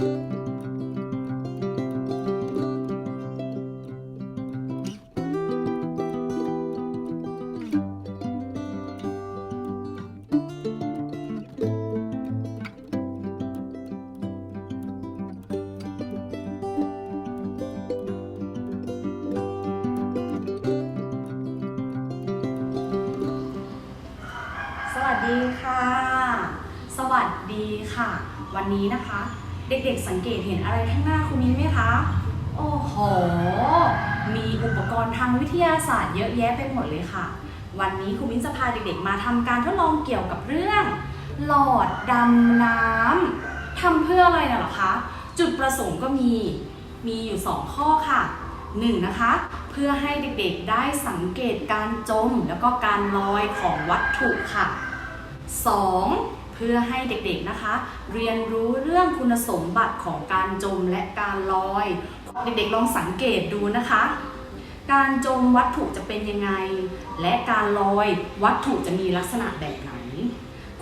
สวัสดีค่ะ สวัสดีค่ะ วันนี้นะคะ เด็กๆสังเกตเห็นอะไรข้างหน้าคุณมิ้นไหมคะ โอ้โห มีอุปกรณ์ทางวิทยาศาสตร์เยอะแยะไปหมดเลยค่ะ วันนี้คุณมิ้นจะพาเด็กๆมาทำการทดลองเกี่ยวกับเรื่อง หลอดดำน้ำทำเพื่ออะไรน่ะหรอคะ จุดประสงค์ก็มี มีอยู่ 2 ข้อค่ะ 1. นะคะ เพื่อให้เด็กๆได้สังเกตการจมแล้วก็การลอยของวัตถุค่ะ 2. เพื่อให้เด็กๆนะคะ เรียนรู้เรื่องคุณสมบัติของการจมและการลอย เด็กๆลองสังเกตดูนะคะ การจมวัตถุจะเป็นยังไง และการลอยวัตถุจะมีลักษณะแบบไหน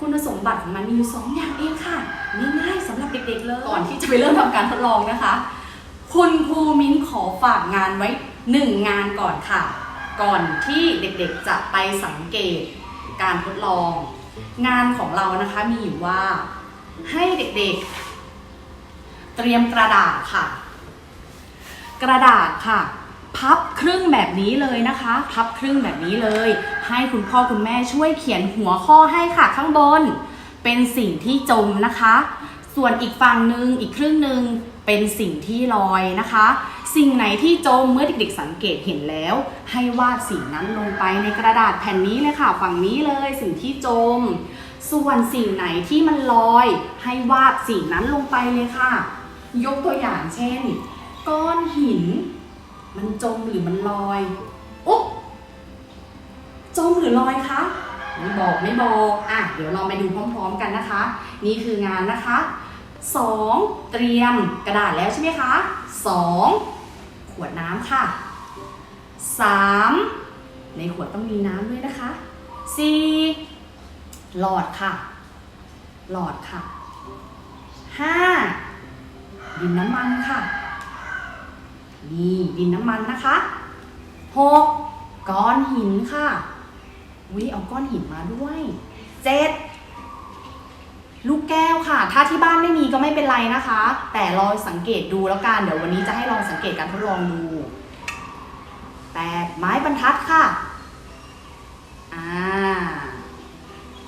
คุณสมบัติของมันมีอยู่สองอย่างเองค่ะง่ายๆสำหรับเด็กๆเลยก่อนที่จะไปเริ่มทำการทดลองนะคะ คุณครูมิ้นขอฝากงานไว้หนึ่งงานก่อนค่ะ ก่อนที่เด็กๆจะไปสังเกตการทดลอง งานของเรานะคะมีอยู่ว่าให้เด็กๆ เตรียมกระดาษค่ะ กระดาษค่ะ พับครึ่งแบบนี้เลยนะคะ พับครึ่งแบบนี้เลย ให้คุณพ่อคุณแม่ช่วยเขียนหัวข้อให้ค่ะข้างบน เป็นสิ่งที่จมนะคะ ส่วนอีกฝั่งหนึ่งอีกครึ่งหนึ่งเป็นสิ่งที่ลอยนะคะ สิ่งไหนที่จมเมื่อเด็กๆสังเกตเห็นแล้ว ให้วาดสิ่งนั้นลงไปในกระดาษแผ่นนี้เลยค่ะฝั่งนี้เลยสิ่งที่จม ส่วนสิ่งไหนที่มันลอย ให้วาดสิ่งนั้นลงไปเลยค่ะ ยกตัวอย่างเช่น ก้อนหิน มันจมหรือมันลอยอุ๊บจมหรือลอยคะไม่บอกไม่บอกอะเดี๋ยวเราไปดูพร้อมๆกันนะคะ นี่คืองานนะคะ 2. เตรียมกระดาษแล้วใช่ไหมคะ 2. ขวดน้ำค่ะ 3. ในขวดต้องมีน้ำด้วยนะคะ 4. หลอดค่ะ หลอดค่ะ 5. ดินน้ำมันค่ะ นี่ดินน้ำมันนะคะ 6. ก้อนหินค่ะวิเอาก้อนหินมาด้วย 7. ลูกแก้วค่ะ ถ้าที่บ้านไม่มีก็ไม่เป็นไรนะคะ แต่ลองสังเกตดูแล้วกัน เดี๋ยววันนี้จะให้ลองสังเกตการทดลองดู 8. ไม้บรรทัดค่ะ อ่า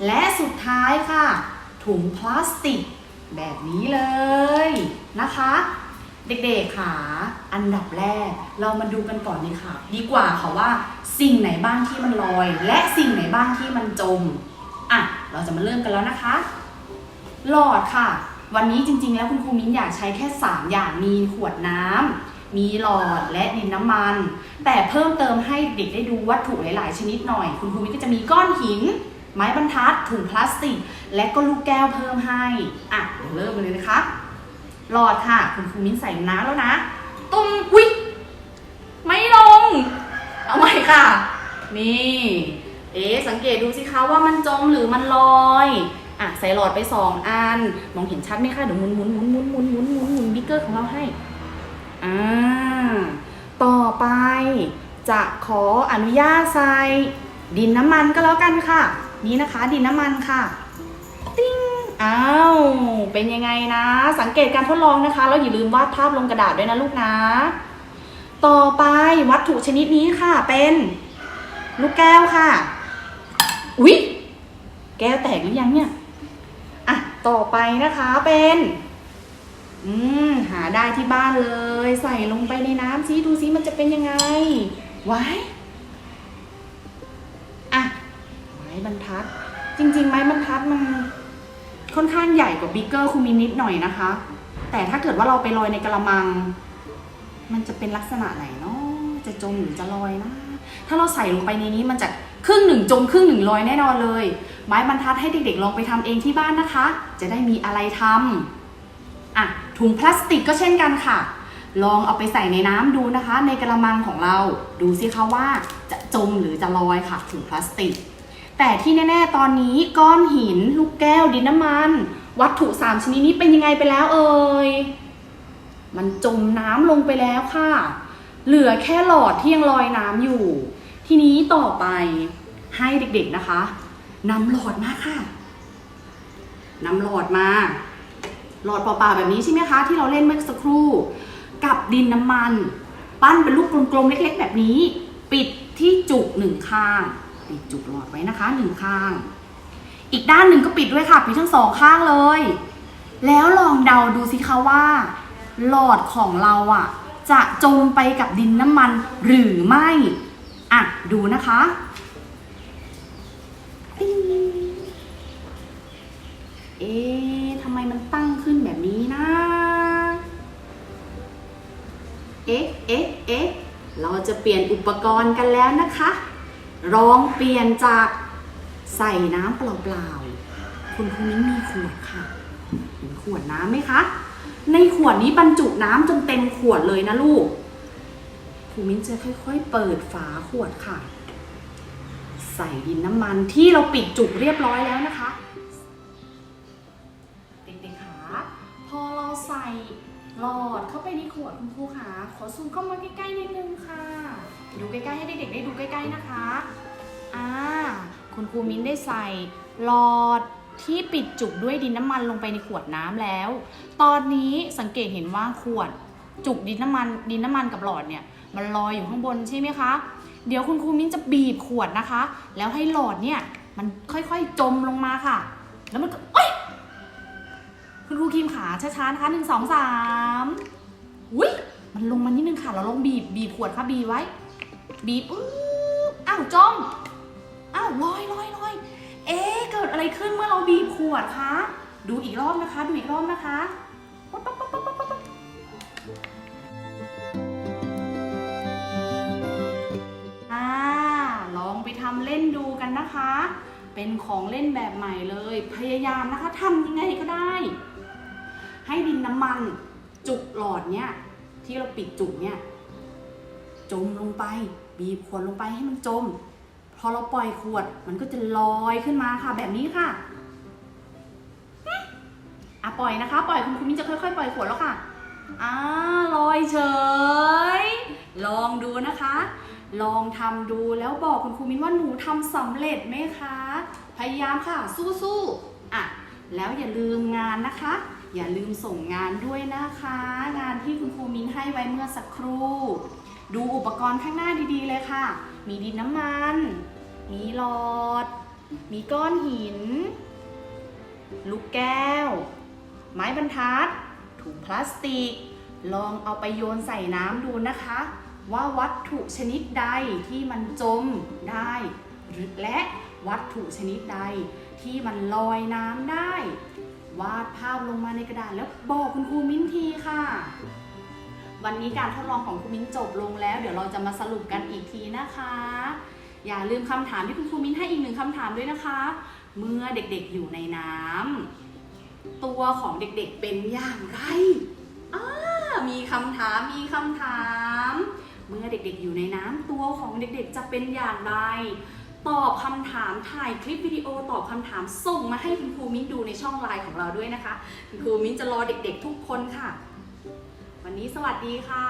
และสุดท้ายค่ะ ถุงพลาสติก แบบนี้เลยนะคะ เด็กๆค่ะ อันดับแรกเรามาดูกันก่อนเลยค่ะ ดีกว่าค่ะว่าสิ่งไหนบ้างที่มันลอย และสิ่งไหนบ้างที่มันจม อะ เราจะมาเริ่มกันแล้วนะคะ หลอดค่ะ วันนี้จริงๆ แล้วคุณครูมิ้นอยากใช้แค่ 3 อย่างมีขวดน้ำมีหลอดและดินน้ำมัน แต่เพิ่มเติมให้เด็กได้ดูวัตถุหลาย ๆ ชนิดหน่อย คุณครูมิ้นก็จะมีก้อนหิน ไม้บรรทัดถุงพลาสติก และก็ลูกแก้วเพิ่มให้อะเดี๋ยวเริ่มเลยนะคะ หลอดค่ะ คุณครูมิ้นใส่น้ำแล้วนะ ตุ้มวิไม่ลง เอาใหม่ค่ะ นี่ เอ๊สังเกตดูสิคะว่ามันจมหรือมันลอย อะใส่หลอดไปสองอัน มองเห็นชัดไหมคะเดี๋ยวหมุนหมุนหมุนหมุนหมุนหมุนหมุนหมุนบิ๊กเกอร์ของเราให้อ่าต่อไป จะขออนุญาตใส่ดินน้ำมันก็แล้วกันค่ะ นี่นะคะ ดินน้ำมันค่ะติ้งอ้าวเป็นยังไงนะ สังเกตการทดลองนะคะแล้วอย่าลืมวาดภาพลงกระดาษด้วยนะลูกนะ ต่อไปวัตถุชนิดนี้ค่ะเป็น ลูกแก้วค่ะอุ๊ยแก้วแตกหรือยังเนี่ย ต่อไปนะคะเป็นอืมหาได้ที่บ้านเลย ใส่ลงไปในน้ำซิดูซิมันจะเป็นยังไง ไว้อะไม้บรรทัด จริง ๆ ไม้บรรทัดมันค่อนข้างใหญ่กว่าบิ๊กเกอร์คูมินิดหน่อยนะคะ แต่ถ้าเกิดว่าเราไปลอยในกระมัง มันจะเป็นลักษณะไหนเนาะจะจมหรือจะลอยนะ ถ้าเราใส่ลงไปในนี้มันจะ ครึ่งหนึ่งจมครึ่งหนึ่งลอยแน่นอนเลย ไม้บรรทัดให้เด็กๆลองไปทำเองที่บ้านนะคะ จะได้มีอะไรทำอะถุงพลาสติกก็เช่นกันค่ะ ลองเอาไปใส่ในน้ำดูนะคะ ในกระมังของเราดูสิคะว่าจะจมหรือจะลอยค่ะถุงพลาสติก แต่ที่แน่ๆตอนนี้ก้อนหิน ลูกแก้ว ดินน้ำมัน วัตถุสามชนิดนี้เป็นยังไงไปแล้วเอ่ยมันจมน้ำลงไปแล้วค่ะ เหลือแค่หลอดที่ยังลอยน้ำอยู่ ทีนี้ต่อไปให้เด็กๆนะคะนำหลอดมาค่ะนำหลอดมา หลอดเปล่าๆแบบนี้ใช่ไหมคะ ที่เราเล่นเมื่อสักครู่ กับดินน้ำมัน ปั้นเป็นลูกกลมๆเล็ก ๆ แบบนี้ ปิดที่จุกหนึ่งข้าง ปิดจุกหลอดไว้นะคะหนึ่งข้าง อีกด้านหนึ่งก็ปิดด้วยค่ะ ปิดทั้งสองข้างเลย แล้วลองเดาดูสิคะว่า หลอดของเราอะ จะจมไปกับดินน้ำมันหรือไม่ อะ ดูนะคะเอ๊ะทำไมมันตั้งขึ้นแบบนี้นะ เอ๊ะ เอ๊ะ เอ๊ะ เราจะเปลี่ยนอุปกรณ์กันแล้วนะคะ ลองเปลี่ยนจากใส่น้ำเปล่าๆ คุณครูมิ้มีขวดค่ะเห็นขวดน้ำไหมคะ ในขวดนี้บรรจุน้ำจนเต็มขวดเลยนะลูก ครูมิ้นจะค่อยๆ เปิดฝาขวดค่ะ ใส่ดินน้ำมันที่เราปิดจุกเรียบร้อยแล้วนะคะเด็กๆคะพอเราใส่หลอดเข้าไปในขวดคุณครูคะขอซูมเข้ามาใกล้ๆนิดนึงค่ะ ดูใกล้ๆให้เด็กๆได้ดูใกล้ๆนะคะอ่าคุณครูมิ้นได้ใส่หลอดที่ปิดจุกด้วยดินน้ำมันลงไปในขวดน้ำแล้ว ตอนนี้สังเกตเห็นว่าขวดจุกดินน้ำมันดินน้ำมันกับหลอดเนี่ย มันลอยอยู่ข้างบนใช่ไหมคะ เดี๋ยวคุณครูมิ้นจะบีบขวดนะคะ แล้วให้หลอดเนี่ยมันค่อยๆจมลงมาค่ะ แล้วมันก็เอ้ยคุณครูคิมขาช้าๆนะคะหนึ่งสองสามอุ้ยมันลงมานิดนึงค่ะ เราลองบีบบีบขวดค่ะบีบไว้ บีบอื้ออ้าวจมอ้าวลอยลอยลอยเอ๊ะเกิดอะไรขึ้นเมื่อเราบีบขวดคะดูอีกรอบนะคะ ดูอีกรอบนะคะำเล่นดูกันนะคะ เป็นของเล่นแบบใหม่เลย พยายามนะคะทำยังไงก็ได้ ให้ดินน้ำมันจุกหลอดเนี่ยที่เราปิดจุกเนี่ยจมลงไป บีบขวดลงไปให้มันจม พอเราปล่อยขวดมันก็จะลอยขึ้นมาค่ะ แบบนี้ค่ะอะปล่อยนะคะ ปล่อยคุณคุณมิ้นจะค่อยๆปล่อยขวดแล้วค่ะอ่าลอยเฉย ลองดูนะคะ ลองทำดูแล้วบอกคุณครูมิ้นว่าหนูทำสำเร็จไหมคะ พยายามค่ะ สู้ๆอะแล้วอย่าลืมงานนะคะ อย่าลืมส่งงานด้วยนะคะ งานที่คุณครูมิ้นให้ไว้เมื่อสักครู่ ดูอุปกรณ์ข้างหน้าดีๆเลยค่ะ มีดินน้ำมัน มีหลอด มีก้อนหิน ลูกแก้ว ไม้บรรทัด ถุงพลาสติก ลองเอาไปโยนใส่น้ำดูนะคะ ว่าวัตถุชนิดใดที่มันจมได้หรือและวัตถุชนิดใดที่มันลอยน้ำได้ วาดภาพลงมาในกระดาษแล้วบอกคุณครูมิ้นทีค่ะ วันนี้การทดลองของคุณมิ้นจบลงแล้ว เดี๋ยวเราจะมาสรุปกันอีกทีนะคะ อย่าลืมคำถามที่คุณครูมิ้นให้อีกหนึ่งคำถามด้วยนะคะ เมื่อเด็กๆอยู่ในน้ำตัวของเด็กๆเป็นอย่างไรอ่ามีคำถามมีคำถาม เมื่อเด็กๆอยู่ในน้ำตัวของเด็กๆจะเป็นอย่างไร ตอบคำถามถ่ายคลิปวิดีโอตอบคำถามส่งมาให้คุณครูมิ้นดูในช่องไลน์ของเราด้วยนะคะ คุณครูมิ้นจะรอเด็กๆทุกคนค่ะ วันนี้สวัสดีค่ะ